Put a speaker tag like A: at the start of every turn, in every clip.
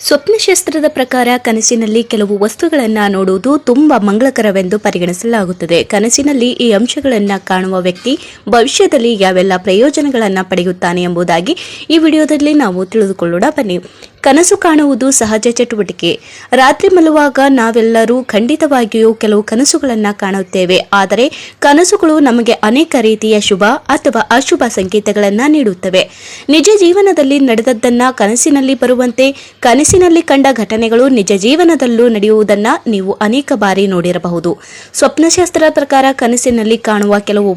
A: ಸ್ವಪ್ನಶಾಸ್ತ್ರದ ಪ್ರಕಾರ ಕನಸಿನಲ್ಲಿ ಕೆಲವು ವಸ್ತುಗಳನ್ನು ನೋಡುವುದು ತುಂಬಾ ಮಂಗಳಕರವೆಂದು ಪರಿಗಣಿಸಲಾಗುತ್ತದೆ. ಕನಸಿನಲ್ಲಿ ಈ ಅಂಶಗಳನ್ನು ಕಾಣುವ ವ್ಯಕ್ತಿ ಭವಿಷ್ಯದಲ್ಲಿ ಯಾವೆಲ್ಲ ಪ್ರಯೋಜನಗಳನ್ನು ಪಡೆಯುತ್ತಾನೆ ಎಂಬುದಾಗಿ ಈ ವಿಡಿಯೋದಲ್ಲಿ ನಾವು ತಿಳಿದುಕೊಳ್ಳೋಣ. ಬನ್ನಿ. ಕನಸು ಕಾಣುವುದು ಸಹಜ ಚಟುವಟಿಕೆ. ರಾತ್ರಿ ಮಲುವಾಗ ನಾವೆಲ್ಲರೂ ಖಂಡಿತವಾಗಿಯೂ ಕೆಲವು ಕನಸುಗಳನ್ನು ಕಾಣುತ್ತೇವೆ. ಆದರೆ ಕನಸುಗಳು ನಮಗೆ ಅನೇಕ ರೀತಿಯ ಶುಭ ಅಥವಾ ಅಶುಭ ಸಂಕೇತಗಳನ್ನು ನೀಡುತ್ತವೆ. ನಿಜ ಜೀವನದಲ್ಲಿ ನಡೆದದ್ದನ್ನ ಕನಸಿನಲ್ಲಿ ಬರುವಂತೆ, ಕನಸಿನಲ್ಲಿ ಕಂಡ ಘಟನೆಗಳು ನಿಜ ಜೀವನದಲ್ಲೂ ನಡೆಯುವುದನ್ನ ನೀವು ಅನೇಕ ಬಾರಿ ನೋಡಿರಬಹುದು. ಸ್ವಪ್ನಶಾಸ್ತ್ರ ಪ್ರಕಾರ ಕನಸಿನಲ್ಲಿ ಕಾಣುವ ಕೆಲವು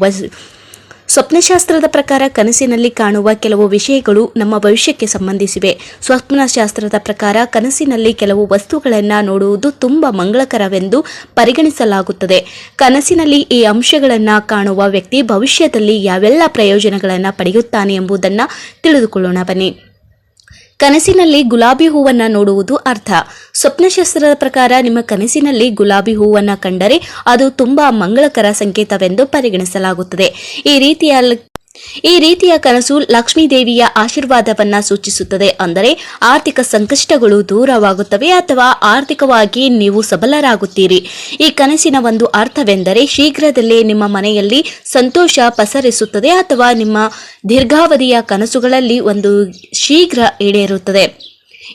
A: ಸ್ವಪ್ನಶಾಸ್ತ್ರದ ಪ್ರಕಾರ ಕನಸಿನಲ್ಲಿ ಕಾಣುವ ಕೆಲವು ವಿಷಯಗಳು ನಮ್ಮ ಭವಿಷ್ಯಕ್ಕೆ ಸಂಬಂಧಿಸಿವೆ. ಸ್ವಪ್ನಶಾಸ್ತ್ರದ ಪ್ರಕಾರ ಕನಸಿನಲ್ಲಿ ಕೆಲವು ವಸ್ತುಗಳನ್ನು ನೋಡುವುದು ತುಂಬಾ ಮಂಗಳಕರವೆಂದು ಪರಿಗಣಿಸಲಾಗುತ್ತದೆ. ಕನಸಿನಲ್ಲಿ ಈ ಅಂಶಗಳನ್ನು ಕಾಣುವ ವ್ಯಕ್ತಿ ಭವಿಷ್ಯದಲ್ಲಿ ಯಾವೆಲ್ಲ ಪ್ರಯೋಜನಗಳನ್ನು ಪಡೆಯುತ್ತಾನೆ ಎಂಬುದನ್ನು ತಿಳಿದುಕೊಳ್ಳೋಣ ಬನ್ನಿ. ಕನಸಿನಲ್ಲಿ ಗುಲಾಬಿ ಹೂವನ್ನ ನೋಡುವುದು ಅರ್ಥ. ಸ್ವಪ್ನಶಾಸ್ತ್ರದ ಪ್ರಕಾರ ನಿಮ್ಮ ಕನಸಿನಲ್ಲಿ ಗುಲಾಬಿ ಹೂವನ್ನ ಕಂಡರೆ ಅದು ತುಂಬಾ ಮಂಗಳಕರ ಸಂಕೇತವೆಂದು ಪರಿಗಣಿಸಲಾಗುತ್ತದೆ. ಈ ರೀತಿಯ ಈ ರೀತಿಯ ಕನಸು ಲಕ್ಷ್ಮೀದೇವಿಯ ಆಶೀರ್ವಾದವನ್ನ ಸೂಚಿಸುತ್ತದೆ ಅಂದರೆ ಆರ್ಥಿಕ ಸಂಕಷ್ಟಗಳು ದೂರವಾಗುತ್ತವೆ ಅಥವಾ ಆರ್ಥಿಕವಾಗಿ ನೀವು ಸಬಲರಾಗುತ್ತೀರಿ. ಈ ಕನಸಿನ ಒಂದು ಅರ್ಥವೆಂದರೆ ಶೀಘ್ರದಲ್ಲೇ ನಿಮ್ಮ ಮನೆಯಲ್ಲಿ ಸಂತೋಷ ಪಸರಿಸುತ್ತದೆ ಅಥವಾ ನಿಮ್ಮ ದೀರ್ಘಾವಧಿಯ ಕನಸುಗಳಲ್ಲಿ ಒಂದು ಶೀಘ್ರ ಈಡೇರುತ್ತದೆ.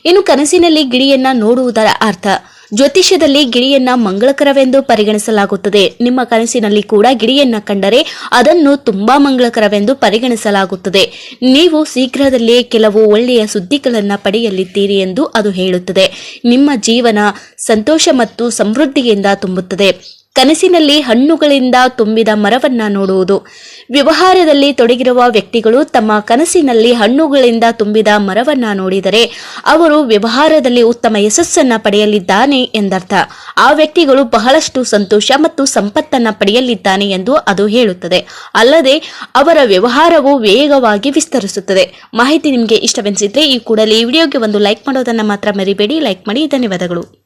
A: ಇನ್ನು ಕನಸಿನಲ್ಲಿ ಗಿಳಿಯನ್ನ ನೋಡುವುದರ ಅರ್ಥ ಜ್ಯೋತಿಷ್ಯದಲ್ಲಿ ಗಿಳಿಯನ್ನ ಮಂಗಳಕರವೆಂದು ಪರಿಗಣಿಸಲಾಗುತ್ತದೆ. ನಿಮ್ಮ ಕನಸಿನಲ್ಲಿ ಕೂಡ ಗಿಳಿಯನ್ನ ಕಂಡರೆ ಅದನ್ನು ತುಂಬಾ ಮಂಗಳಕರವೆಂದು ಪರಿಗಣಿಸಲಾಗುತ್ತದೆ. ನೀವು ಶೀಘ್ರದಲ್ಲೇ ಕೆಲವು ಒಳ್ಳೆಯ ಸುದ್ದಿಗಳನ್ನು ಪಡೆಯಲಿದ್ದೀರಿ ಎಂದು ಅದು ಹೇಳುತ್ತದೆ. ನಿಮ್ಮ ಜೀವನ ಸಂತೋಷ ಮತ್ತು ಸಮೃದ್ಧಿಯಿಂದ ತುಂಬುತ್ತದೆ. ಕನಸಿನಲ್ಲಿ ಹಣ್ಣುಗಳಿಂದ ತುಂಬಿದ ಮರವನ್ನ ನೋಡುವುದು. ವ್ಯವಹಾರದಲ್ಲಿ ತೊಡಗಿರುವ ವ್ಯಕ್ತಿಗಳು ತಮ್ಮ ಕನಸಿನಲ್ಲಿ ಹಣ್ಣುಗಳಿಂದ ತುಂಬಿದ ಮರವನ್ನ ನೋಡಿದರೆ ಅವರು ವ್ಯವಹಾರದಲ್ಲಿ ಉತ್ತಮ ಯಶಸ್ಸನ್ನ ಪಡೆಯಲಿದ್ದಾನೆ ಎಂದರ್ಥ. ಆ ವ್ಯಕ್ತಿಗಳು ಬಹಳಷ್ಟು ಸಂತೋಷ ಮತ್ತು ಸಂಪತ್ತನ್ನ ಪಡೆಯಲಿದ್ದಾನೆ ಎಂದು ಅದು ಹೇಳುತ್ತದೆ. ಅಲ್ಲದೆ ಅವರ ವ್ಯವಹಾರವು ವೇಗವಾಗಿ ವಿಸ್ತರಿಸುತ್ತದೆ. ಮಾಹಿತಿ ನಿಮಗೆ ಇಷ್ಟವೆನಿಸಿದ್ರೆ ಈ ಕೂಡಲೇ ಈ ವಿಡಿಯೋಗೆ ಒಂದು ಲೈಕ್ ಮಾಡೋದನ್ನ ಮಾತ್ರ ಮರಿಬೇಡಿ. ಲೈಕ್ ಮಾಡಿ, ಧನ್ಯವಾದಗಳು.